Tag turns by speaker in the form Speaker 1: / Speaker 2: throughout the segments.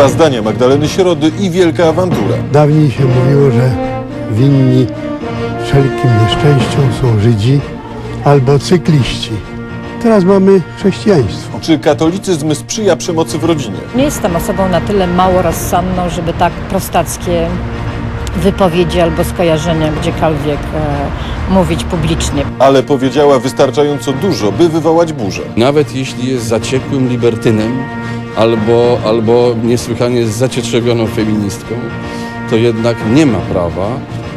Speaker 1: Dwa zdania Magdaleny Środy i wielka awantura.
Speaker 2: Dawniej się mówiło, że winni wszelkim nieszczęściom są Żydzi albo cykliści. Teraz mamy chrześcijaństwo.
Speaker 1: Czy katolicyzm sprzyja przemocy w rodzinie?
Speaker 3: Nie jestem osobą na tyle mało rozsądną, żeby tak prostackie wypowiedzi albo skojarzenia gdziekolwiek e, mówić publicznie.
Speaker 1: Ale powiedziała wystarczająco dużo, by wywołać burzę.
Speaker 4: Nawet jeśli jest zaciekłym libertynem albo, albo niesłychanie zacietrzewioną feministką, to jednak nie ma prawa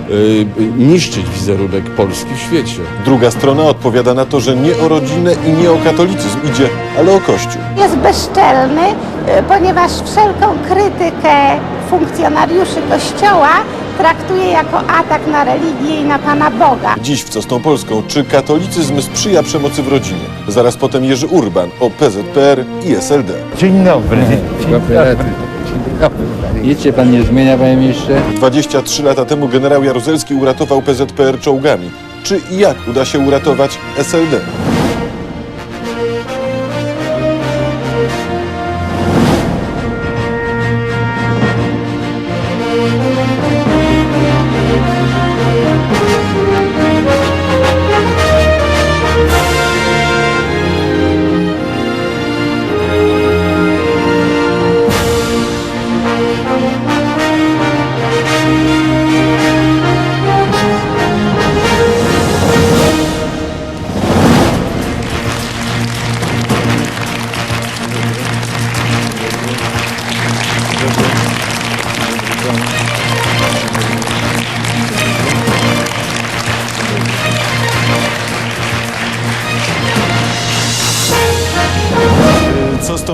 Speaker 4: y, niszczyć wizerunek Polski w świecie.
Speaker 1: Druga strona odpowiada na to, że nie o rodzinę i nie o katolicyzm idzie, ale o Kościół.
Speaker 5: jest bezczelny, y, ponieważ wszelką krytykę funkcjonariuszy Kościoła traktuje jako atak na religię i na Pana Boga.
Speaker 1: Dziś w Co z tą Polską? Czy katolicyzm sprzyja przemocy w rodzinie? Zaraz potem Jerzy Urban o PZPR i SLD.
Speaker 6: Dzień dobry. Dzień dobry. Nic się pan nie zmienia, panie ministrze?
Speaker 1: 23 lata temu generał Jaruzelski uratował PZPR czołgami. Czy i jak uda się uratować SLD?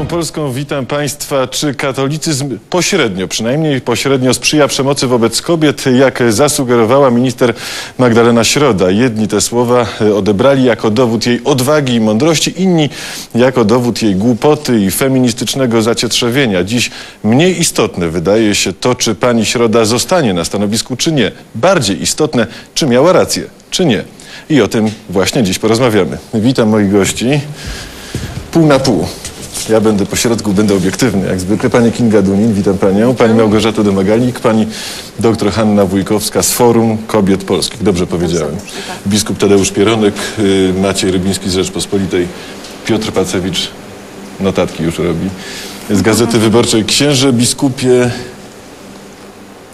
Speaker 1: Polską? Witam Państwa. Czy katolicyzm pośrednio, przynajmniej pośrednio sprzyja przemocy wobec kobiet, jak zasugerowała minister Magdalena Środa? Jedni te słowa e, odebrali jako dowód jej odwagi i mądrości, inni jako dowód jej głupoty i feministycznego zacietrzewienia. Dziś mniej istotne wydaje się to, czy pani Środa zostanie na stanowisku, czy nie. Bardziej istotne, czy miała rację, czy nie. I o tym właśnie dziś porozmawiamy. Witam moich gości. Pół na pół. Ja będę po środku, będę obiektywny, jak zwykle. Pani Kinga Dunin, witam Panią. Pani Małgorzata Domagalik, Pani doktor Hanna Wójkowska z Forum Kobiet Polskich. Dobrze powiedziałem. Biskup Tadeusz Pieronek, y, Maciej Rybiński z Rzeczpospolitej, Piotr Pacewicz, notatki już robi, z Gazety Wyborczej. Księże biskupie,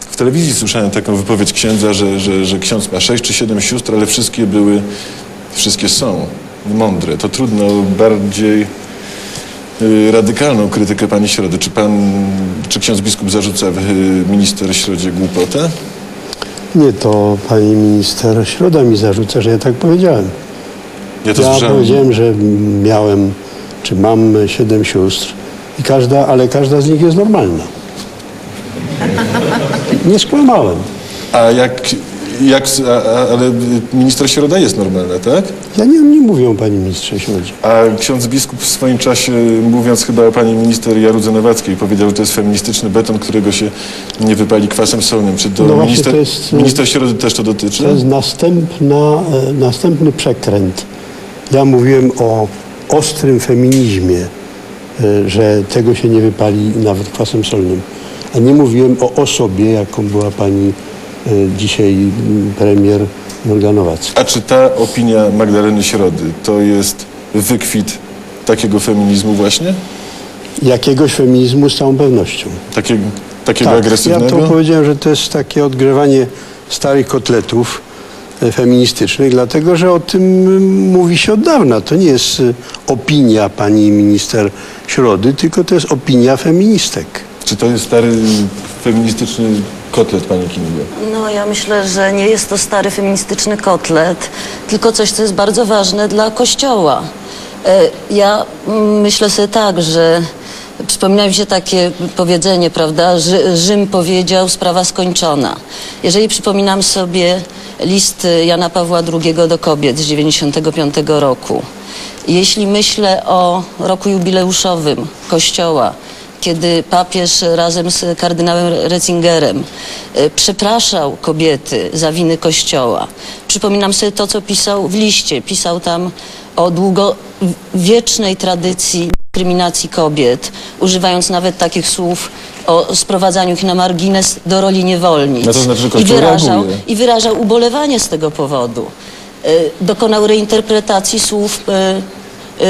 Speaker 1: w telewizji słyszałem taką wypowiedź księdza, że, że, że ksiądz ma sześć czy siedem sióstr, ale wszystkie były, wszystkie są mądre. To trudno bardziej radykalną krytykę pani Środy. Czy pan, czy ksiądz biskup zarzuca y, minister Środzie głupotę?
Speaker 2: Nie, to pani minister Środa mi zarzuca, że ja tak powiedziałem.
Speaker 1: Ja to
Speaker 2: Ja
Speaker 1: słyszałem.
Speaker 2: powiedziałem, że miałem, czy mam siedem sióstr i każda, ale każda z nich jest normalna. Nie skłamałem.
Speaker 1: A jak, jak a, ale minister Środa jest normalna, tak?
Speaker 2: Ja nie, nie mówię o pani ministrze Środzie.
Speaker 1: A ksiądz biskup w swoim czasie, mówiąc chyba o pani minister Jarudze Nowackiej, powiedział, że to jest feministyczny beton, którego się nie wypali kwasem solnym. Czy to,
Speaker 2: No właśnie,
Speaker 1: minister,
Speaker 2: to jest, e,
Speaker 1: minister Środy też to dotyczy?
Speaker 2: To jest następna, e, następny przekręt. Ja mówiłem o ostrym feminizmie, e, że tego się nie wypali nawet kwasem solnym. A nie mówiłem o osobie, jaką była pani dzisiaj m, premier Nowacka.
Speaker 1: A czy ta opinia Magdaleny Środy to jest wykwit takiego feminizmu właśnie?
Speaker 2: Jakiegoś feminizmu z całą pewnością.
Speaker 1: Takiego, takiego
Speaker 2: Tak,
Speaker 1: agresywnego?
Speaker 2: Ja to powiedziałem, że to jest takie odgrywanie starych kotletów e, feministycznych, dlatego że o tym mówi się od dawna. To nie jest e, opinia pani minister Środy, tylko to jest opinia feministek.
Speaker 1: Czy to jest stary feministyczny kotlet pani Kinga?
Speaker 7: No, ja myślę, że nie jest to stary feministyczny kotlet, tylko coś, co jest bardzo ważne dla Kościoła. E, Ja myślę sobie tak, że przypomina mi się takie powiedzenie, prawda, że Rzym powiedział, sprawa skończona. Jeżeli przypominam sobie list Jana Pawła II do kobiet z 95 roku, jeśli myślę o roku jubileuszowym Kościoła, kiedy papież razem z kardynałem Ratzingerem e, przepraszał kobiety za winy Kościoła. Przypominam sobie to, co pisał w liście. Pisał tam o długowiecznej tradycji dyskryminacji kobiet, używając nawet takich słów o sprowadzaniu ich na margines do roli niewolnic.
Speaker 1: No to znaczy,
Speaker 7: I wyrażał,
Speaker 1: reaguje.
Speaker 7: I wyrażał ubolewanie z tego powodu. E, Dokonał reinterpretacji słów e,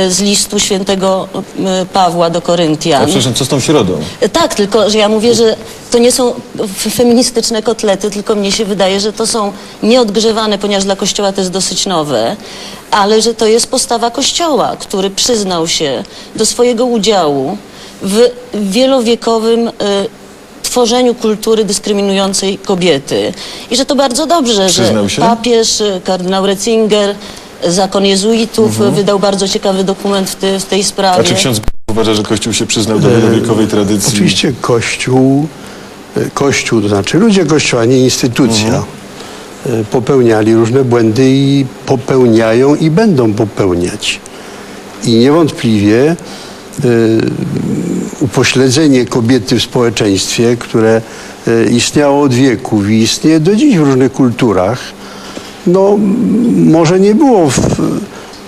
Speaker 7: z listu świętego e, Pawła do
Speaker 1: A
Speaker 7: Koryntian.
Speaker 1: przepraszam, co z tą środą?
Speaker 7: Tak, tylko że ja mówię, że to nie są feministyczne kotlety, tylko mnie się wydaje, że to są nieodgrzewane, ponieważ dla Kościoła to jest dosyć nowe, ale że to jest postawa Kościoła, który przyznał się do swojego udziału w wielowiekowym y, tworzeniu kultury dyskryminującej kobiety. I że to bardzo dobrze, że papież, y, kardynał Ratzinger, zakon jezuitów y, wydał bardzo ciekawy dokument w, ty, w tej sprawie.
Speaker 1: A czy ksiądz uważa, że Kościół się przyznał do wielowiekowej tradycji?
Speaker 2: Oczywiście Kościół, e, Kościół, to znaczy ludzie Kościoła, nie instytucja, e, popełniali różne błędy i popełniają i będą popełniać. I niewątpliwie e, upośledzenie kobiety w społeczeństwie, które e, istniało od wieków i istnieje do dziś w różnych kulturach, no może nie było w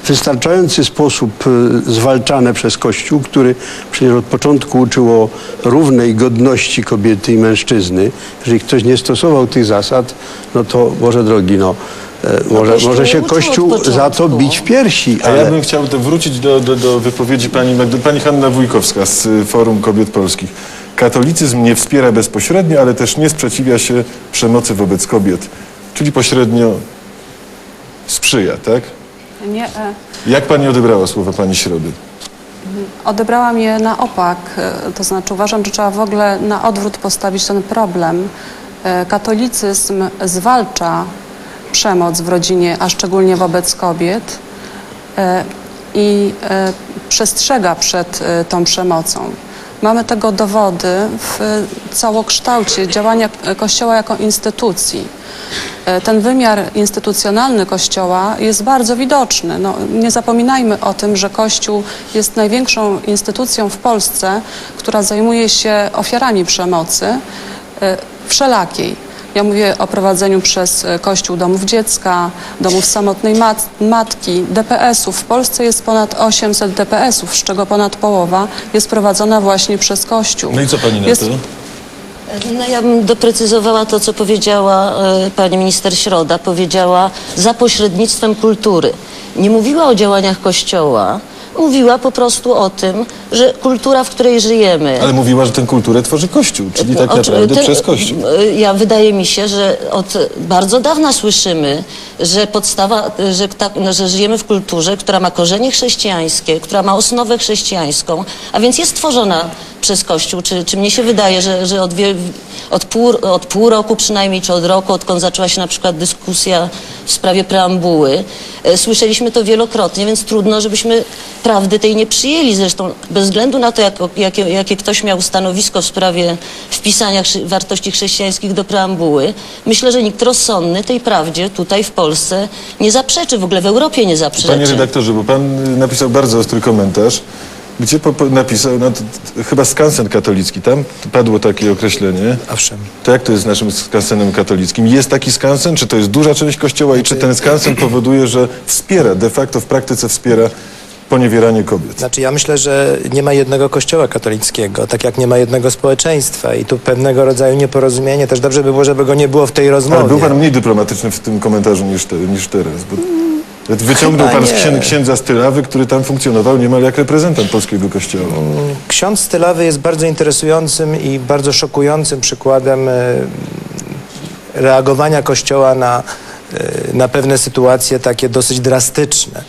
Speaker 2: wystarczający sposób e, zwalczane przez Kościół, który przecież od początku uczył o równej godności kobiety i mężczyzny. Jeżeli ktoś nie stosował tych zasad, no to Boże drogi, no, e, może,
Speaker 7: Kościół
Speaker 2: może się Kościół za to
Speaker 7: początku.
Speaker 2: bić w piersi.
Speaker 1: A ja
Speaker 2: Ale
Speaker 1: bym chciał wrócić do, do, do wypowiedzi pani, pani Hanna Wójkowska z y, Forum Kobiet Polskich. Katolicyzm nie wspiera bezpośrednio, ale też nie sprzeciwia się przemocy wobec kobiet. Czyli pośrednio sprzyja, tak?
Speaker 8: Nie, e,
Speaker 1: Jak pani odebrała słowa pani Środy?
Speaker 8: odebrałam je na opak, e, to znaczy uważam, że trzeba w ogóle na odwrót postawić ten problem. E, Katolicyzm zwalcza przemoc w rodzinie, a szczególnie wobec kobiet e, i e, przestrzega przed e, tą przemocą. Mamy tego dowody w całokształcie działania Kościoła jako instytucji. E, Ten wymiar instytucjonalny Kościoła jest bardzo widoczny. No, nie zapominajmy o tym, że Kościół jest największą instytucją w Polsce, która zajmuje się ofiarami przemocy e, wszelakiej. Ja mówię o prowadzeniu przez e, Kościół domów dziecka, domów samotnej mat matki, DPS-ów. W Polsce jest ponad 800 DPS-ów, z czego ponad połowa jest prowadzona właśnie przez Kościół.
Speaker 1: No i co pani na
Speaker 8: Jest-
Speaker 1: to?
Speaker 7: No ja bym doprecyzowała to, co powiedziała e, pani minister Środa. Powiedziała za pośrednictwem kultury. Nie mówiła o działaniach Kościoła, mówiła po prostu o tym, że kultura, w której żyjemy...
Speaker 1: Ale mówiła, że tę kulturę tworzy Kościół, czyli tak
Speaker 7: Oczy-
Speaker 1: naprawdę
Speaker 7: ten-
Speaker 1: przez Kościół.
Speaker 7: Ja wydaje mi się, że od bardzo dawna słyszymy, że podstawa, że, tak, no, że żyjemy w kulturze, która ma korzenie chrześcijańskie, która ma osnowę chrześcijańską, a więc jest tworzona przez Kościół. Czy, czy mnie się wydaje, że, że od, wie, od, pół, od pół roku przynajmniej, czy od roku, odkąd zaczęła się na przykład dyskusja w sprawie preambuły, y, słyszeliśmy to wielokrotnie, więc trudno, żebyśmy prawdy tej nie przyjęli. Zresztą bez względu na to, jak, jakie, jakie ktoś miał stanowisko w sprawie wpisania wartości chrześcijańskich do preambuły, myślę, że nikt rozsądny tej prawdzie tutaj w Polsce nie zaprzeczy, w ogóle w Europie nie zaprzeczy.
Speaker 1: Panie redaktorze, bo pan napisał bardzo ostry komentarz, gdzie po, po, napisał, no, to, to, chyba skansen katolicki, tam padło takie określenie.
Speaker 9: Owszem.
Speaker 1: To jak to jest z naszym skansenem katolickim? Jest taki skansen? Czy to jest duża część kościoła i czy ten skansen powoduje, że wspiera, de facto w praktyce wspiera poniewieranie kobiet?
Speaker 9: Znaczy ja myślę, że nie ma jednego kościoła katolickiego, tak jak nie ma jednego społeczeństwa i tu pewnego rodzaju nieporozumienie. Też dobrze by było, żeby go nie było w tej rozmowie.
Speaker 1: Ale był pan mniej dyplomatyczny w tym komentarzu niż, te, niż teraz. Bo wyciągnął
Speaker 9: Chyba
Speaker 1: pan z
Speaker 9: nie.
Speaker 1: księ, księdza Stylawy, który tam funkcjonował niemal jak reprezentant polskiego kościoła.
Speaker 9: Ksiądz Stylawy jest bardzo interesującym i bardzo szokującym przykładem e, reagowania Kościoła na, e, na pewne sytuacje takie dosyć drastyczne.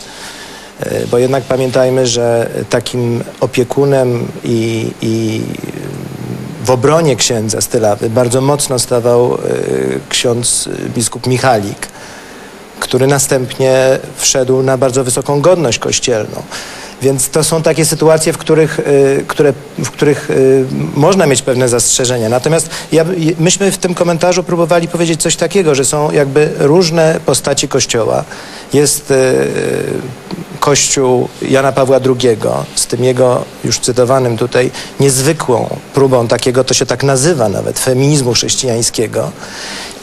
Speaker 9: E, Bo jednak pamiętajmy, że takim opiekunem i, i w obronie księdza Stylawy bardzo mocno stawał e, ksiądz biskup Michalik, który następnie wszedł na bardzo wysoką godność kościelną. Więc to są takie sytuacje, w których, y, które, w których y, można mieć pewne zastrzeżenia. Natomiast ja, y, myśmy w tym komentarzu próbowali powiedzieć coś takiego, że są jakby różne postaci Kościoła. Jest Kościół Jana Pawła II z tym jego już cytowanym tutaj niezwykłą próbą takiego, to się tak nazywa nawet, feminizmu chrześcijańskiego.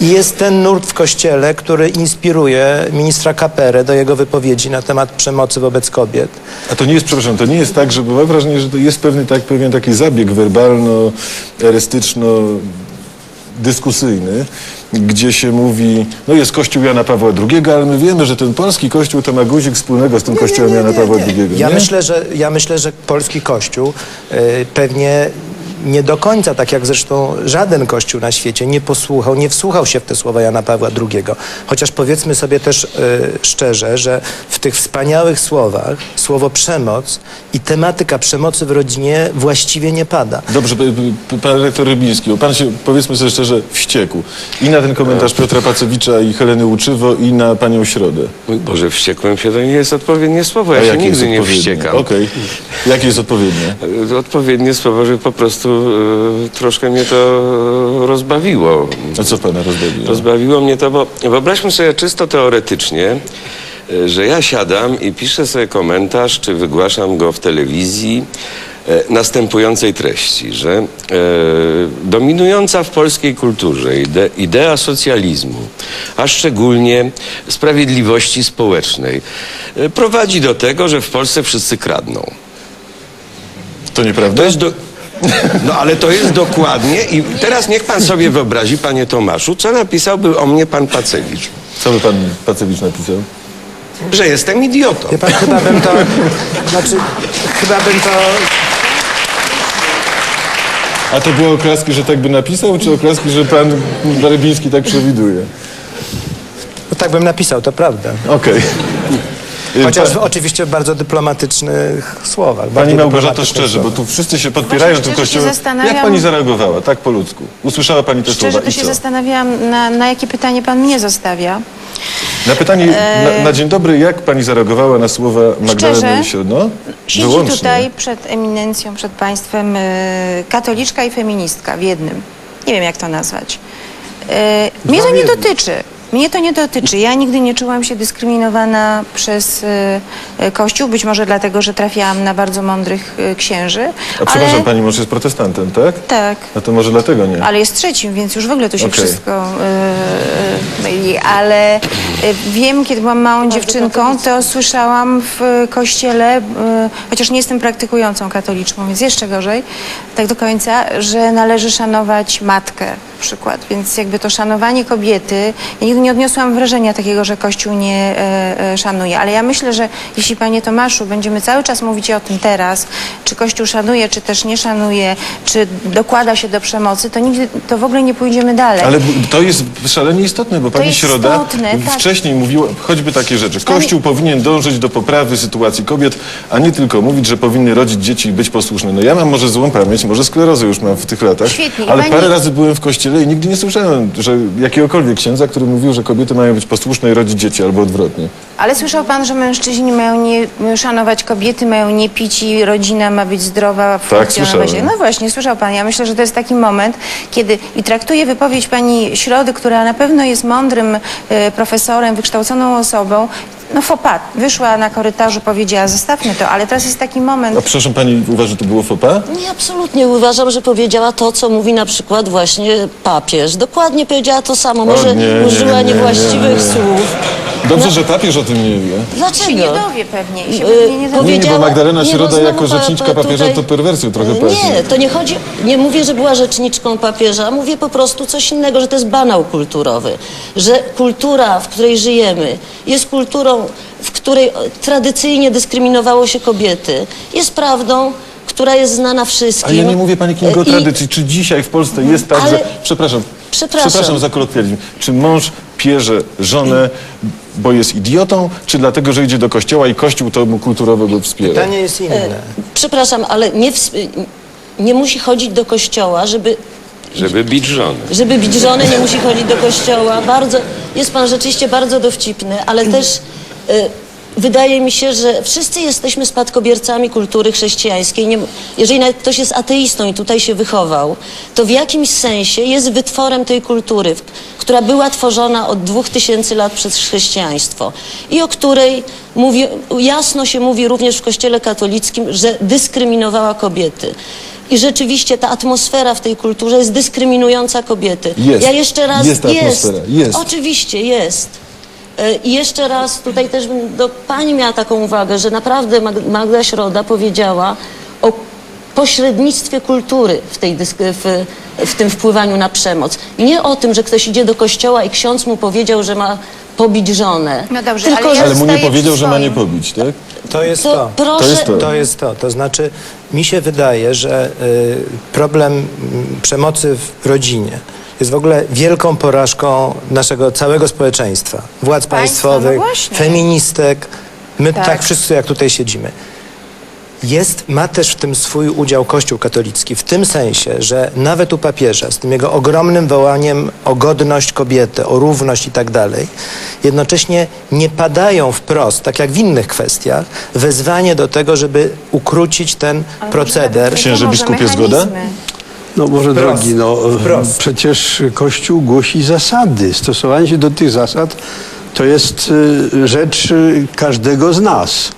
Speaker 9: I jest ten nurt w Kościele, który inspiruje ministra Kaperę do jego wypowiedzi na temat przemocy wobec kobiet.
Speaker 1: A to nie jest, przepraszam, to nie jest tak, że mam wrażenie, że to jest pewny, tak, pewien taki zabieg werbalno-erystyczno-dyskusyjny, gdzie się mówi, no jest Kościół Jana Pawła II, ale my wiemy, że ten polski Kościół to ma guzik wspólnego z tym Kościołem Jana Pawła II.
Speaker 9: Ja
Speaker 1: nie?
Speaker 9: myślę, że, ja myślę, że polski kościół y, pewnie nie do końca, tak jak zresztą żaden kościół na świecie, nie posłuchał, nie wsłuchał się w te słowa Jana Pawła II. Chociaż powiedzmy sobie też y, szczerze, że w tych wspaniałych słowach słowo przemoc i tematyka przemocy w rodzinie właściwie nie pada.
Speaker 1: Dobrze, pan rektor Rybiński, bo pan się, powiedzmy sobie szczerze, wściekł. I na ten komentarz Piotra Pacewicza i Heleny Łuczywo i na panią Środę.
Speaker 10: Mój Boże, wściekłem się to nie jest odpowiednie słowo. Ja
Speaker 1: A
Speaker 10: się
Speaker 1: jakie jest
Speaker 10: nigdy nie
Speaker 1: odpowiednie?
Speaker 10: wściekam.
Speaker 1: Okej. Jakie jest odpowiednie?
Speaker 10: Odpowiednie słowo, że po prostu e, troszkę mnie to rozbawiło.
Speaker 1: A co pana rozbawiło?
Speaker 10: Rozbawiło mnie to, bo wyobraźmy sobie czysto teoretycznie, e, że ja siadam i piszę sobie komentarz, czy wygłaszam go w telewizji e, następującej treści, że e, dominująca w polskiej kulturze ide, idea socjalizmu, a szczególnie sprawiedliwości społecznej, e, prowadzi do tego, że w Polsce wszyscy kradną.
Speaker 1: To nieprawda?
Speaker 10: To jest do... No ale to jest dokładnie i teraz niech pan sobie wyobrazi, panie Tomaszu, co napisałby o mnie pan Pacewicz.
Speaker 1: Co by pan Pacewicz napisał?
Speaker 10: Że jestem idiotą.
Speaker 9: Wie pan, chyba bym to, znaczy, chyba bym to,
Speaker 1: A to było oklaski, że tak by napisał, czy oklaski, że pan Rybiński tak przewiduje?
Speaker 9: no tak bym napisał, to prawda.
Speaker 1: Okej.
Speaker 9: Chociaż w, oczywiście w bardzo dyplomatycznych słowach.
Speaker 1: Pani
Speaker 9: bardzo
Speaker 1: Małgorzato,
Speaker 9: dyplomatycznych
Speaker 1: szczerze, bo
Speaker 9: słowach.
Speaker 1: tu wszyscy się podpierają tym
Speaker 11: szczerze się
Speaker 1: kościołem.
Speaker 11: zastanawiam-
Speaker 1: Jak pani zareagowała, tak po ludzku? Usłyszała pani te
Speaker 11: Szczerze
Speaker 1: słowa
Speaker 11: to
Speaker 1: i
Speaker 11: się
Speaker 1: co?
Speaker 11: zastanawiałam, na, na jakie pytanie pan mnie zostawia.
Speaker 1: Na pytanie, na, na dzień dobry, jak pani zareagowała na słowa Magdaleny
Speaker 11: Szczerze?
Speaker 1: Siodno?
Speaker 11: Siedzi
Speaker 1: Wyłącznie.
Speaker 11: tutaj przed eminencją, przed państwem e, katoliczka i feministka w jednym. Nie wiem, jak to nazwać. E, mnie to nie
Speaker 1: jednym.
Speaker 11: dotyczy. Mnie to nie dotyczy. Ja nigdy nie czułam się dyskryminowana przez e, e, Kościół, być może dlatego, że trafiałam na bardzo mądrych e, księży.
Speaker 1: A przepraszam,
Speaker 11: ale,
Speaker 1: pani mąż jest protestantem, tak?
Speaker 11: Tak.
Speaker 1: No to może dlatego nie.
Speaker 11: Ale jest trzecim, więc już w ogóle tu się
Speaker 1: Okej.
Speaker 11: wszystko yy, myli. Ale e, wiem, kiedy byłam małą dziewczynką, to słyszałam w e, kościele, yy, chociaż nie jestem praktykującą katoliczką, więc jeszcze gorzej, tak do końca, że należy szanować matkę przykład. Więc jakby to szanowanie kobiety, ja nigdy nie odniosłam wrażenia takiego, że Kościół nie e, e, szanuje. Ale ja myślę, że jeśli panie Tomaszu, będziemy cały czas mówić o tym teraz, czy Kościół szanuje, czy też nie szanuje, czy dokłada się do przemocy, to nigdy, to w ogóle nie pójdziemy dalej.
Speaker 1: Ale b- to jest szalenie istotne, bo pani
Speaker 11: jest
Speaker 1: Środa
Speaker 11: istotne, tak.
Speaker 1: wcześniej mówiła choćby takie rzeczy. Kościół powinien dążyć do poprawy sytuacji kobiet, a nie tylko mówić, że powinny rodzić dzieci i być posłuszne. No ja mam może złą pamięć, może sklerozę już mam w tych latach,
Speaker 11: Świetnie.
Speaker 1: Ale
Speaker 11: pani-
Speaker 1: parę razy byłem w kościele i nigdy nie słyszałem, że jakiegokolwiek księdza, który mówił, że kobiety mają być posłuszne i rodzić dzieci, albo odwrotnie.
Speaker 11: Ale słyszał pan, że mężczyźni mają nie szanować kobiety, mają nie pić i rodzina ma być zdrowa, funkcjonować.
Speaker 1: słyszałem.
Speaker 11: No właśnie, słyszał pan. Ja myślę, że to jest taki moment, kiedy i traktuję wypowiedź pani Środy, która na pewno jest mądrym e, profesorem, wykształconą osobą. No fopat. Wyszła na korytarzu, powiedziała, zostawmy to, ale teraz jest taki moment,
Speaker 1: A przepraszam, pani uważa, że to było fopa?
Speaker 7: Nie, absolutnie uważam, że powiedziała to, co mówi na przykład właśnie papież. Dokładnie powiedziała to samo, może
Speaker 1: nie, nie,
Speaker 7: użyła
Speaker 1: nie, nie,
Speaker 7: niewłaściwych
Speaker 1: nie.
Speaker 7: słów.
Speaker 1: Dobrze,
Speaker 7: No.
Speaker 1: że papież o tym nie wie.
Speaker 11: się nie
Speaker 7: Dlaczego?
Speaker 11: dowie pewnie i się
Speaker 7: Y,
Speaker 11: pewnie nie dowie.
Speaker 1: Nie, nie, bo Magdalena
Speaker 7: nie,
Speaker 1: Środa
Speaker 7: znowu
Speaker 1: jako
Speaker 7: pa-
Speaker 1: rzeczniczka
Speaker 7: pa-
Speaker 1: papieża
Speaker 7: tutaj-
Speaker 1: to perwersją trochę.
Speaker 7: Nie, to nie chodzi, nie mówię, że była rzeczniczką papieża, mówię po prostu coś innego, że to jest banał kulturowy, że kultura, w której żyjemy, jest kulturą, w której tradycyjnie dyskryminowało się kobiety, jest prawdą, która jest znana wszystkim.
Speaker 1: A ja nie mówię pani Kingo o
Speaker 7: I-
Speaker 1: tradycji. Czy dzisiaj w Polsce jest tak,
Speaker 7: Ale-
Speaker 1: że... Przepraszam,
Speaker 7: Przepraszam.
Speaker 1: przepraszam za kolokwializm. Czy mąż pierze żonę, bo jest idiotą, czy dlatego, że idzie do kościoła i kościół to mu kulturowo go wspiera?
Speaker 9: Pytanie jest inne.
Speaker 7: Przepraszam, ale nie, ws- nie musi chodzić do kościoła, żeby
Speaker 10: Żeby bić żonę.
Speaker 7: Żeby bić żonę, nie musi chodzić do kościoła. Bardzo, jest pan rzeczywiście bardzo dowcipny, ale też y, wydaje mi się, że wszyscy jesteśmy spadkobiercami kultury chrześcijańskiej. Nie, jeżeli nawet ktoś jest ateistą i tutaj się wychował, to w jakimś sensie jest wytworem tej kultury, która była tworzona od dwóch tysięcy lat przez chrześcijaństwo i o której mówi, jasno się mówi również w Kościele katolickim, że dyskryminowała kobiety. I rzeczywiście ta atmosfera w tej kulturze jest dyskryminująca kobiety.
Speaker 1: Jest.
Speaker 7: Ja jeszcze raz
Speaker 1: Jest. Jest.
Speaker 7: Oczywiście jest. I jeszcze raz tutaj też do pani miała taką uwagę, że naprawdę Mag- Magda Środa powiedziała o pośrednictwie kultury w, tej dysk- w, w tym wpływaniu na przemoc. Nie o tym, że ktoś idzie do kościoła i ksiądz mu powiedział, że ma pobić żonę.
Speaker 11: No dobrze,
Speaker 7: Tylko,
Speaker 11: ale
Speaker 7: że
Speaker 11: ja
Speaker 1: Ale mu nie powiedział, że ma nie pobić, tak?
Speaker 9: To jest
Speaker 7: to
Speaker 9: to.
Speaker 7: proszę...
Speaker 1: To jest to.
Speaker 9: To jest to. To znaczy, mi się wydaje, że y, problem przemocy w rodzinie jest w ogóle wielką porażką naszego całego społeczeństwa. Władz
Speaker 11: Państwa,
Speaker 9: państwowych,
Speaker 11: no
Speaker 9: feministek, my tak.
Speaker 11: Tak.
Speaker 9: wszyscy jak tutaj siedzimy. Jest, ma też w tym swój udział Kościół katolicki, w tym sensie, że nawet u papieża, z tym jego ogromnym wołaniem o godność kobiety, o równość i tak dalej, jednocześnie nie padają wprost, tak jak w innych kwestiach, wezwanie do tego, żeby ukrócić ten proceder.
Speaker 1: Księże biskupie, zgoda?
Speaker 2: No może
Speaker 9: Wprost,
Speaker 2: drogi, no
Speaker 9: wprost.
Speaker 2: przecież Kościół głosi zasady. Stosowanie się do tych zasad to jest y, rzecz y, każdego z nas.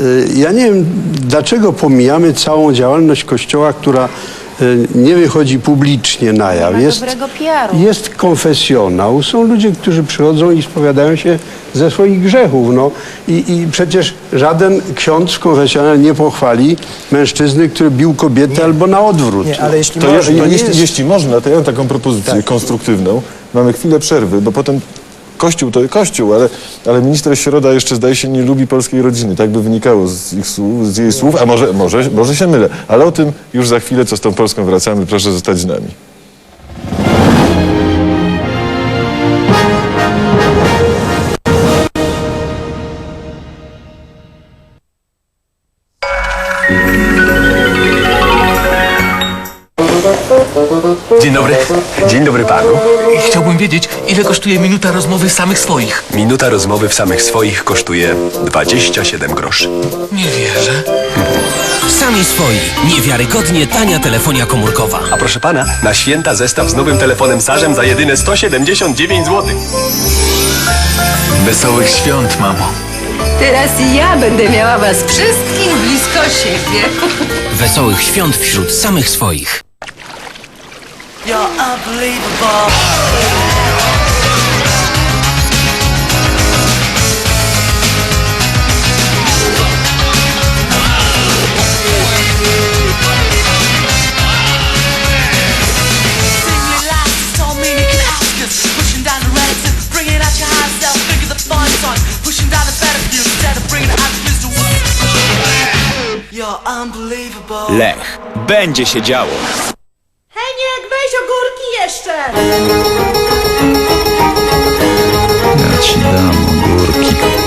Speaker 2: Y, Ja nie wiem, dlaczego pomijamy całą działalność Kościoła, która y, nie wychodzi publicznie na jaw.
Speaker 11: ma
Speaker 2: Jest,
Speaker 11: dobrego PR-u.
Speaker 2: jest konfesjonał, są ludzie, którzy przychodzą i spowiadają się ze swoich grzechów. No. I, I przecież żaden ksiądz w konfesjonale nie pochwali mężczyzny, który bił kobietę albo na odwrót.
Speaker 9: Nie, ale jeśli
Speaker 1: To ja,
Speaker 9: można,
Speaker 1: jeśli,
Speaker 2: jest-
Speaker 1: jeśli można, to ja mam taką propozycję
Speaker 9: Tak.
Speaker 1: konstruktywną. Mamy chwilę przerwy, bo potem Kościół to Kościół, ale, ale minister Środa jeszcze zdaje się nie lubi polskiej rodziny. Tak by wynikało z, ich słów, z jej słów, a może, może, może się mylę. Ale o tym już za chwilę, co z tą Polską wracamy. Proszę zostać z nami.
Speaker 12: Dzień dobry. Dzień dobry panu.
Speaker 13: Wiedzieć, ile kosztuje minuta rozmowy samych swoich.
Speaker 12: Minuta rozmowy w samych swoich kosztuje 27 groszy.
Speaker 13: Nie wierzę.
Speaker 14: Sami swoi. Niewiarygodnie tania telefonia komórkowa.
Speaker 12: A proszę pana, na święta zestaw z nowym telefonem Sarzem za jedyne 179 zł.
Speaker 13: Wesołych świąt, mamo.
Speaker 11: Teraz ja będę miała was wszystkich blisko siebie.
Speaker 14: Wesołych świąt wśród samych swoich.
Speaker 12: Lech. Będzie się działo.
Speaker 11: Heniek, weź ogórki jeszcze!
Speaker 6: Ja ci dam ogórki.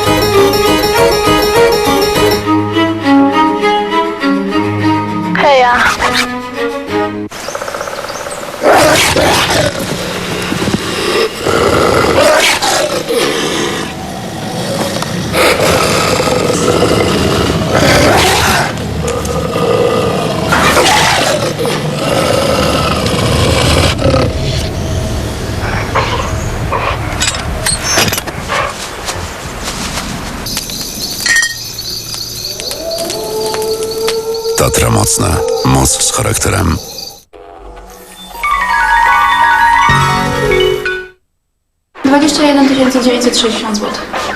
Speaker 15: Moc z charakterem.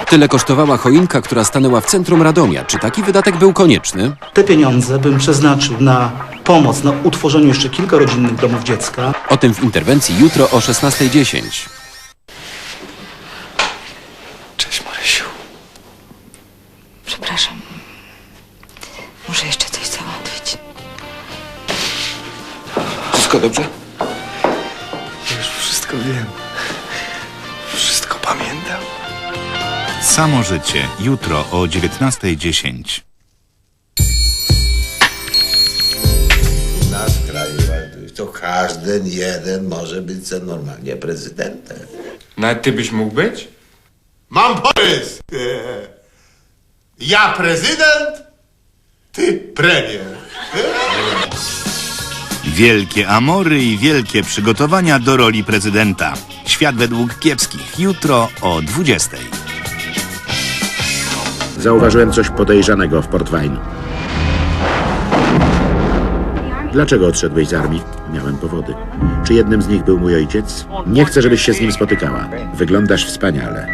Speaker 14: Tyle kosztowała choinka, która stanęła w centrum Radomia. Czy taki wydatek był konieczny?
Speaker 13: Te pieniądze bym przeznaczył na pomoc, na utworzeniu jeszcze kilka rodzinnych domów dziecka.
Speaker 14: O tym w interwencji jutro o 16.10.
Speaker 12: dobrze? Już wszystko wiem. Wszystko pamiętam.
Speaker 15: Samo życie. Jutro o 19.10.
Speaker 16: U nas w kraju to każdy jeden może być za normalnie prezydentem.
Speaker 6: Nawet ty byś mógł być?
Speaker 16: Mam pomysł! Ja prezydent, ty premier.
Speaker 15: Wielkie amory i wielkie przygotowania do roli prezydenta. Świat według kiepskich. Jutro o 20.
Speaker 17: Zauważyłem coś podejrzanego w Portwine. Dlaczego odszedłeś z armii? Miałem powody. Czy jednym z nich był mój ojciec? Nie chcę, żebyś się z nim spotykała. Wyglądasz wspaniale.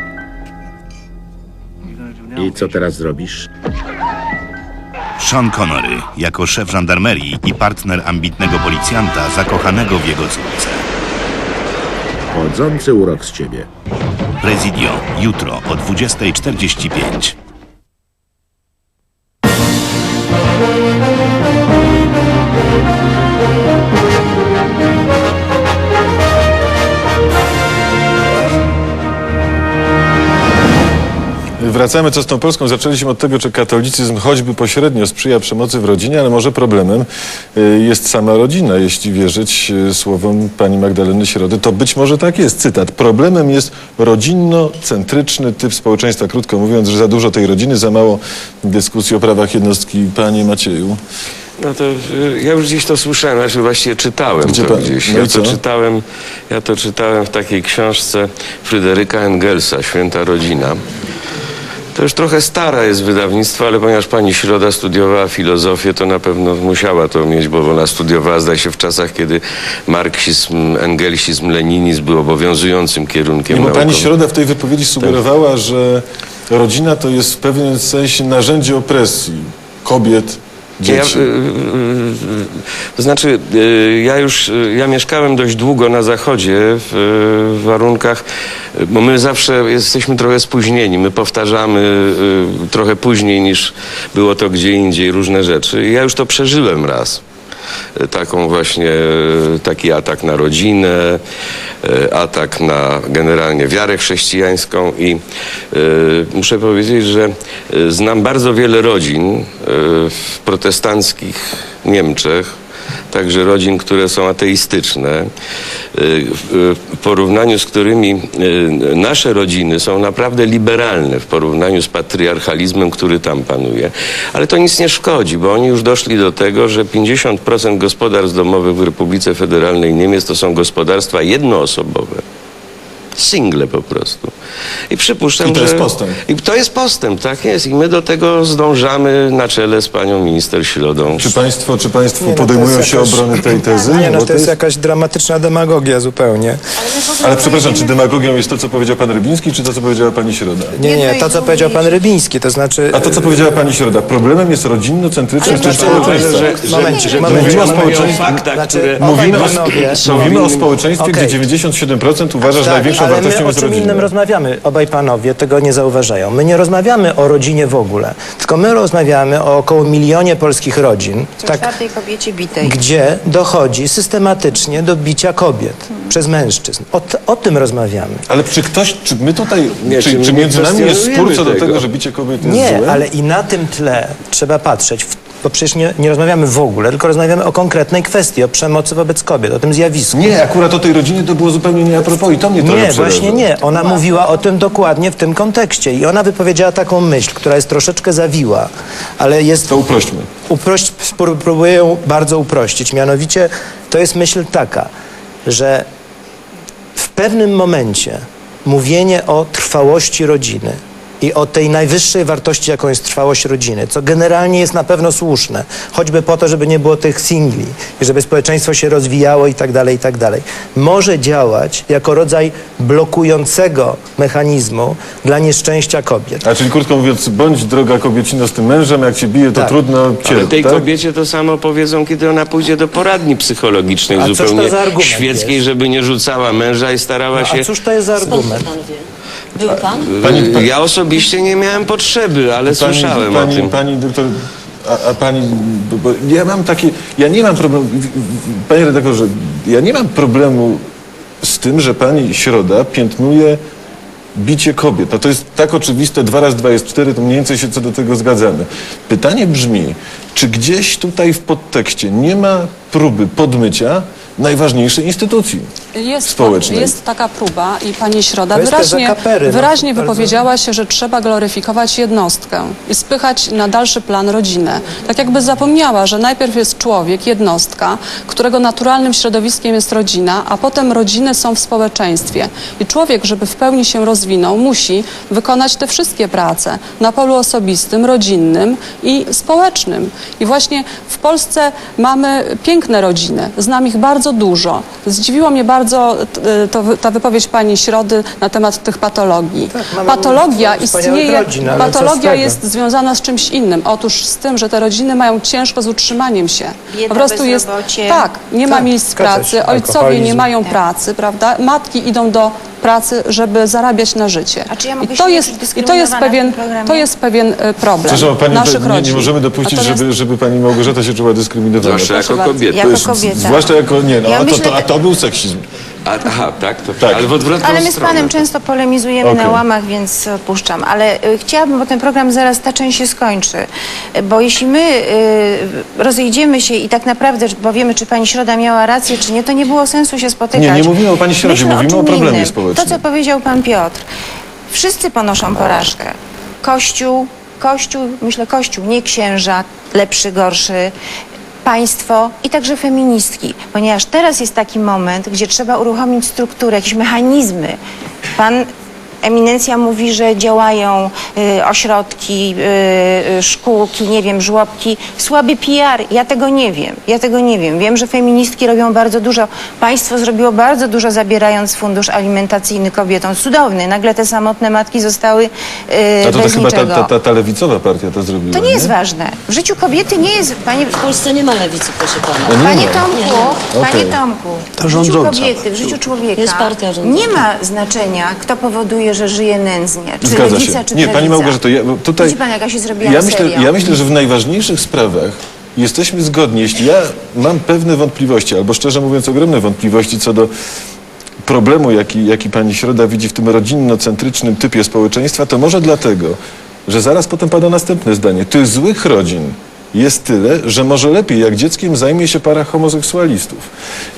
Speaker 17: I co teraz zrobisz?
Speaker 15: Sean Connery jako szef żandarmerii i partner ambitnego policjanta zakochanego w jego córce.
Speaker 17: Chodzący urok z ciebie.
Speaker 15: Prezidio. Jutro o 20.45.
Speaker 1: Wracamy co z tą Polską. Zaczęliśmy od tego, że katolicyzm choćby pośrednio sprzyja przemocy w rodzinie, ale może problemem y, jest sama rodzina. Jeśli wierzyć y, słowom pani Magdaleny Środy, to być może tak jest. Cytat. Problemem jest rodzinno-centryczny typ społeczeństwa. Krótko mówiąc, że za dużo tej rodziny, za mało dyskusji o prawach jednostki. Panie Macieju.
Speaker 10: No to y, ja już gdzieś to słyszałem, znaczy właściwie czytałem
Speaker 1: Gdzie
Speaker 10: to
Speaker 1: pan-
Speaker 10: gdzieś.
Speaker 1: no
Speaker 10: Ja to, czytałem, ja to czytałem w takiej książce Fryderyka Engelsa, Święta Rodzina. To już trochę stara jest wydawnictwo, ale ponieważ pani Środa studiowała filozofię, to na pewno musiała to mieć, bo ona studiowała, zdaje się, w czasach, kiedy marksizm, engelsizm, leninizm był obowiązującym kierunkiem
Speaker 1: Nie, bo pani. Środa w tej wypowiedzi sugerowała, że rodzina to jest w pewnym sensie narzędzie opresji kobiet, dzieci.
Speaker 10: y, y, y, to znaczy, ja już, ja mieszkałem dość długo na zachodzie w, w warunkach, bo my zawsze jesteśmy trochę spóźnieni, my powtarzamy trochę później niż było to gdzie indziej różne rzeczy. I ja już to przeżyłem raz. Y, Taką właśnie, y, taki atak na rodzinę, y, atak na generalnie wiarę chrześcijańską i muszę powiedzieć, że znam bardzo wiele rodzin w protestanckich Niemczech, także rodzin, które są ateistyczne, y, w porównaniu z którymi y, nasze rodziny są naprawdę liberalne w porównaniu z patriarchalizmem, który tam panuje. Ale to nic nie szkodzi, bo oni już doszli do tego, że 50% gospodarstw domowych w Republice Federalnej Niemiec to są gospodarstwa jednoosobowe. Single po prostu. I przypuszczam,
Speaker 1: I to
Speaker 10: że...
Speaker 1: jest postęp.
Speaker 10: I to jest postęp, tak jest. I my do tego zdążamy na czele z panią minister Środą.
Speaker 1: Czy państwo, czy państwo
Speaker 9: Nie, no to
Speaker 1: podejmują
Speaker 9: jest
Speaker 1: się
Speaker 9: jakaś-
Speaker 1: obrony tej tezy?
Speaker 9: Nie, no to jest jakaś dramatyczna demagogia zupełnie.
Speaker 1: Ale przepraszam, czy demagogią jest to, co powiedział pan Rybiński, czy to, co powiedziała pani Środa?
Speaker 9: Nie, nie, to co powiedział pan Rybiński, to znaczy...
Speaker 1: A to, co powiedziała pani Środa, problemem jest rodzinno-centryczny.
Speaker 9: Momencik, momencik.
Speaker 1: Mówimy o
Speaker 9: Mówimy
Speaker 1: społeczeństwie,
Speaker 10: faktach,
Speaker 9: Znaczy,
Speaker 10: które
Speaker 1: mówimy,
Speaker 9: panowie-
Speaker 1: o, mówimy o społeczeństwie,
Speaker 9: Okej.
Speaker 1: gdzie 97% uważa, że
Speaker 9: Tak,
Speaker 1: największą
Speaker 9: ale
Speaker 1: wartością
Speaker 9: my o
Speaker 1: jest
Speaker 9: czym
Speaker 1: rodzina.
Speaker 9: innym rozmawiamy. Obaj panowie tego nie zauważają. My nie rozmawiamy o rodzinie w ogóle, tylko my rozmawiamy o około milionie polskich rodzin,
Speaker 11: Co
Speaker 9: tak,
Speaker 11: czwartej kobiecie bitej.
Speaker 9: gdzie dochodzi systematycznie do bicia kobiet przez mężczyzn. O, t- o tym rozmawiamy.
Speaker 1: Ale czy ktoś, czy my tutaj,
Speaker 10: Nie, czy
Speaker 1: czy, między nami jest spór co do
Speaker 10: tego?
Speaker 1: tego, że bicie kobiet jest
Speaker 9: Nie,
Speaker 1: złe?
Speaker 9: ale i na tym tle trzeba patrzeć, w, bo przecież nie, nie rozmawiamy w ogóle, tylko rozmawiamy o konkretnej kwestii, o przemocy wobec kobiet, o tym zjawisku.
Speaker 1: Nie, akurat o tej rodzinie to było zupełnie nie a propos i to mnie trochę
Speaker 9: Nie, właśnie nie. Ona mówiła o tym dokładnie w tym kontekście i ona wypowiedziała taką myśl, która jest troszeczkę zawiła, ale jest...
Speaker 1: To uprośćmy.
Speaker 9: Uprość, spró- próbuję ją bardzo uprościć. Mianowicie to jest myśl taka, że w pewnym momencie mówienie o trwałości rodziny i o tej najwyższej wartości, jaką jest trwałość rodziny, co generalnie jest na pewno słuszne, choćby po to, żeby nie było tych singli i żeby społeczeństwo się rozwijało i tak dalej, i tak dalej, może działać jako rodzaj blokującego mechanizmu dla nieszczęścia kobiet.
Speaker 1: A czyli krótko mówiąc, bądź droga kobiecino z tym mężem, jak cię bije, to
Speaker 9: Tak.
Speaker 1: trudno
Speaker 10: Ale
Speaker 1: cierp,
Speaker 10: tej
Speaker 1: tak?
Speaker 10: kobiecie to samo powiedzą, kiedy ona pójdzie do poradni psychologicznej,
Speaker 9: A cóż to
Speaker 10: zupełnie
Speaker 9: za argument
Speaker 10: świeckiej,
Speaker 9: jest?
Speaker 10: żeby nie rzucała męża i starała
Speaker 9: No,
Speaker 10: się...
Speaker 9: a cóż to jest za argument?
Speaker 7: Pan wie. Był pan?
Speaker 1: Pani- pani-
Speaker 10: Ja osobiście nie miałem potrzeby, ale
Speaker 1: Pani,
Speaker 10: słyszałem
Speaker 1: pani,
Speaker 10: o tym.
Speaker 1: Pani doktor, a, a pani, bo, bo ja mam takie, ja nie mam problemu, w- w- panie redaktorze, ja nie mam problemu z tym, że pani Środa piętnuje bicie kobiet. No to jest tak oczywiste, dwa razy dwa jest cztery, to mniej więcej się co do tego zgadzamy. Pytanie brzmi, czy gdzieś tutaj w podtekście nie ma próby podmycia najważniejszej instytucji?
Speaker 8: Jest,
Speaker 1: społecznej.
Speaker 8: jest taka próba i pani Środa wyraźnie,
Speaker 9: no,
Speaker 8: wyraźnie
Speaker 9: bardzo-
Speaker 8: wypowiedziała się, że trzeba gloryfikować jednostkę i spychać na dalszy plan rodzinę. Tak jakby zapomniała, że najpierw jest człowiek, jednostka, którego naturalnym środowiskiem jest rodzina, a potem rodziny są w społeczeństwie. I człowiek, żeby w pełni się rozwinął, musi wykonać te wszystkie prace na polu osobistym, rodzinnym i społecznym. I właśnie w Polsce mamy piękne rodziny, znam ich bardzo dużo. Zdziwiło mnie bardzo t- to, ta wypowiedź pani Środy na temat tych patologii.
Speaker 9: Tak,
Speaker 8: Patologia istnieje,
Speaker 9: rodzin,
Speaker 8: patologia jest związana z czymś innym. Otóż z tym, że te rodziny mają ciężko z utrzymaniem się.
Speaker 11: Bieda,
Speaker 8: po prostu jest tak, nie ma
Speaker 9: Tak,
Speaker 8: miejsc
Speaker 9: zgadza
Speaker 8: pracy, ojcowie nie mają pracy, prawda? Matki idą do pracy, żeby zarabiać na życie.
Speaker 11: A czy ja mogę
Speaker 8: I to
Speaker 11: się
Speaker 8: jest,
Speaker 11: czuć
Speaker 8: i to jest
Speaker 11: dyskryminowana w
Speaker 8: pewien,
Speaker 11: tym programie?
Speaker 8: to jest pewien e, problem
Speaker 1: Przepraszam, pani,
Speaker 8: naszych
Speaker 1: nie,
Speaker 8: rodzin.
Speaker 1: nie możemy dopuścić,
Speaker 8: Natomiast-
Speaker 1: żeby, żeby pani Małgorzata się czuła dyskryminowana.
Speaker 10: Zwłaszcza jako
Speaker 8: bardzo.
Speaker 10: kobieta.
Speaker 11: Jako kobieta.
Speaker 1: Zwłaszcza jako, nie no,
Speaker 11: Ja
Speaker 1: a, to,
Speaker 11: myślę,
Speaker 1: to, a to był seksizm.
Speaker 10: A, aha, tak? To,
Speaker 1: Tak.
Speaker 10: Ale w odwrotną
Speaker 11: Ale my z
Speaker 10: stronę.
Speaker 11: panem często polemizujemy
Speaker 1: Okej.
Speaker 11: na łamach, więc odpuszczam. Ale y, chciałabym, bo ten program zaraz ta część się skończy. Y, Bo jeśli my y, rozejdziemy się i tak naprawdę powiemy, czy pani Środa miała rację, czy nie, to nie było sensu się spotykać.
Speaker 1: Nie, nie mówimy o pani Środzie,
Speaker 11: Myślę
Speaker 1: mówimy o
Speaker 11: czym
Speaker 1: problemie
Speaker 11: innym.
Speaker 1: społecznym.
Speaker 11: To, co powiedział pan Piotr. Wszyscy ponoszą porażkę. Kościół, Kościół, myślę Kościół, nie księża, lepszy, gorszy, państwo i także feministki, ponieważ teraz jest taki moment, gdzie trzeba uruchomić strukturę, jakieś mechanizmy. Pan Eminencja mówi, że działają y, ośrodki, y, y, szkółki, nie wiem, żłobki. Słaby PR. Ja tego nie wiem. Ja tego nie wiem. Wiem, że feministki robią bardzo dużo. Państwo zrobiło bardzo dużo, zabierając fundusz alimentacyjny kobietom. Cudowny. Nagle te samotne matki zostały y,
Speaker 1: A to, to
Speaker 11: bez
Speaker 1: chyba ta,
Speaker 11: niczego.
Speaker 1: ta, ta, ta lewicowa partia to zrobiła.
Speaker 11: To nie jest ważne. W życiu kobiety nie jest... Panie,
Speaker 7: W Polsce nie ma lewicy, proszę pana.
Speaker 1: No nie
Speaker 11: Panie
Speaker 1: ma.
Speaker 11: Tomku,
Speaker 1: Okej.
Speaker 11: panie Tomku,
Speaker 2: Ta
Speaker 11: w życiu
Speaker 2: rządząca.
Speaker 11: kobiety, w życiu człowieka
Speaker 7: Jest partia rządząca.
Speaker 11: nie ma znaczenia, kto powoduje, że żyje nędznie. Czy
Speaker 1: Zgadza
Speaker 11: lewica,
Speaker 1: się.
Speaker 11: czy
Speaker 1: Nie, pani Małgorzato, ja, tutaj...
Speaker 11: Widzi pan, jaka się zrobiła
Speaker 1: ja myślę, ja myślę, że w najważniejszych sprawach jesteśmy zgodni. Jeśli ja mam pewne wątpliwości, albo szczerze mówiąc ogromne wątpliwości co do problemu, jaki, jaki pani Środa widzi w tym rodzinnocentrycznym typie społeczeństwa, to może dlatego, że zaraz potem pada następne zdanie. Tych złych rodzin jest tyle, że może lepiej, jak dzieckiem zajmie się para homoseksualistów.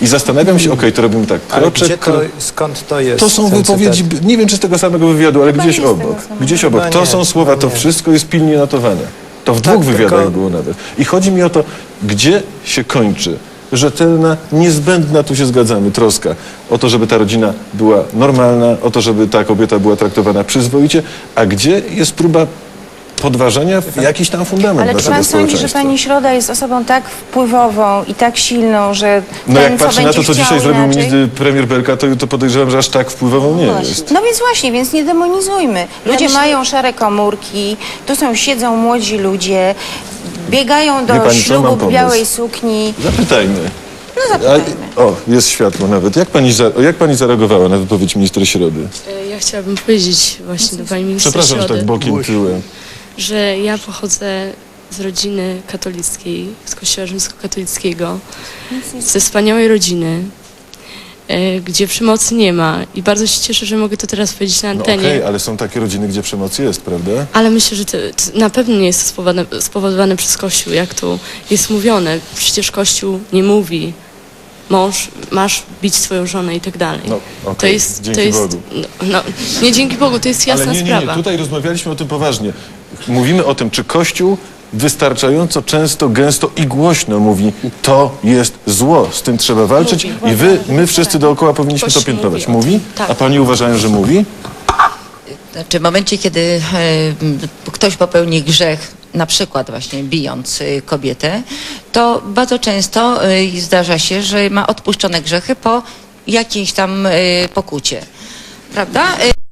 Speaker 1: I zastanawiam się, okej, to robimy tak,
Speaker 9: Ale
Speaker 1: kroczek,
Speaker 9: gdzie to,
Speaker 1: kro-
Speaker 9: skąd to jest?
Speaker 1: to są
Speaker 9: ten
Speaker 1: wypowiedzi,
Speaker 9: cytat?
Speaker 1: nie wiem czy z tego samego wywiadu, ale
Speaker 11: Chyba
Speaker 1: gdzieś
Speaker 11: nie z tego
Speaker 1: obok.
Speaker 11: samego.
Speaker 1: Gdzieś obok.
Speaker 9: Chyba
Speaker 1: To
Speaker 9: nie,
Speaker 1: są słowa,
Speaker 9: chyba
Speaker 1: to
Speaker 9: nie.
Speaker 1: wszystko jest pilnie notowane. To w
Speaker 9: Tak,
Speaker 1: dwóch
Speaker 9: tylko-
Speaker 1: wywiadach było nawet. I chodzi mi o to, gdzie się kończy rzetelna, niezbędna, tu się zgadzamy, troska o to, żeby ta rodzina była normalna, o to, żeby ta kobieta była traktowana przyzwoicie, a gdzie jest próba podważenia w jakiś tam fundament
Speaker 11: Ale czy
Speaker 1: naszego
Speaker 11: pan sądzi, że
Speaker 1: społeczeństwa.
Speaker 11: pani Środa jest osobą tak wpływową i tak silną, że
Speaker 1: No
Speaker 11: ten,
Speaker 1: jak
Speaker 11: co
Speaker 1: patrzę na
Speaker 11: będzie
Speaker 1: to, co
Speaker 11: chciał
Speaker 1: dzisiaj zrobił
Speaker 11: inaczej...
Speaker 1: premier Belka, to, to podejrzewam, że aż tak wpływową nie jest.
Speaker 11: No więc właśnie, więc nie demonizujmy. Ludzie mają szare komórki, tu są, siedzą młodzi ludzie, biegają
Speaker 1: Wie
Speaker 11: do
Speaker 1: pani co,
Speaker 11: ślubu w
Speaker 1: pomysł.
Speaker 11: białej sukni.
Speaker 1: Zapytajmy.
Speaker 11: No zapytajmy.
Speaker 1: A, o, jest światło nawet. Jak pani, za, jak pani zareagowała na wypowiedź ministra Środy?
Speaker 18: E, Ja chciałabym powiedzieć właśnie do pani minister
Speaker 1: Przepraszam, że
Speaker 18: Środy,
Speaker 1: tak bokiem tyłem.
Speaker 18: Że ja pochodzę z rodziny katolickiej, z kościoła rzymskokatolickiego, ze wspaniałej rodziny, e, gdzie przemocy nie ma i bardzo się cieszę, że mogę to teraz powiedzieć na
Speaker 1: No
Speaker 18: antenie.
Speaker 1: okej, ale są takie rodziny, gdzie przemoc jest, prawda?
Speaker 18: Ale myślę, że to, to na pewno nie jest to spowodowane, spowodowane przez Kościół, jak tu jest mówione. Przecież Kościół nie mówi, mąż, masz bić swoją żonę i tak dalej.
Speaker 1: No,
Speaker 18: to
Speaker 1: okej,
Speaker 18: jest,
Speaker 1: dzięki
Speaker 18: to jest,
Speaker 1: Bogu.
Speaker 18: No, no, nie dzięki Bogu, to jest jasna
Speaker 1: ale nie, nie,
Speaker 18: sprawa.
Speaker 1: nie, tutaj rozmawialiśmy o tym poważnie. Mówimy o tym, czy Kościół wystarczająco często, gęsto i głośno mówi, to jest zło, z tym trzeba walczyć i wy, my wszyscy dookoła powinniśmy to piętnować.
Speaker 18: mówi o tym.
Speaker 1: Mówi?
Speaker 18: Tak.
Speaker 1: A pani uważają, że mówi?
Speaker 19: Znaczy w momencie, kiedy e, m, ktoś popełni grzech, na przykład właśnie bijąc e, kobietę, to bardzo często e, zdarza się, że ma odpuszczone grzechy po jakiejś tam e, pokucie. Prawda? E,